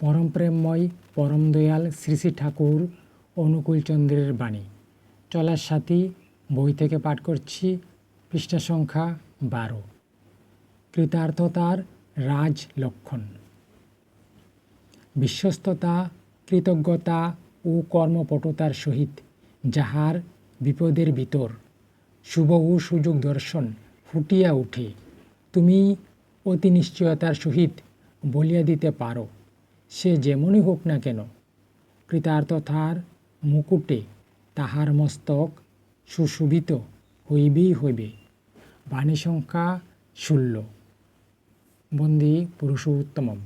পরম প্রেমময়, পরম দয়াল শ্রী শ্রী ঠাকুর অনুকূলচন্দ্রের বাণী। চলার সাথী, বই থেকে পাঠ করছি, পৃষ্ঠা সংখ্যা বারো। কৃতার্থতার রাজ লক্ষণ। বিশ্বস্ততা, কৃতজ্ঞতা ও কর্মপটুতার সহিত যাহার বিপদের ভিতর, শুভ ও সুযোগ দর্শন ফুটিয়া উঠে তুমি অতি নিশ্চয়তার সহিত বলিয়া দিতে পারো। সে যেমনই হোক না কেন কৃতার্থতার মুকুটে তাহার মস্তক সুশোভিত হইবেই হইবে, বাণী সংখ্যা ষোলো বন্দী পুরুষোত্তমম।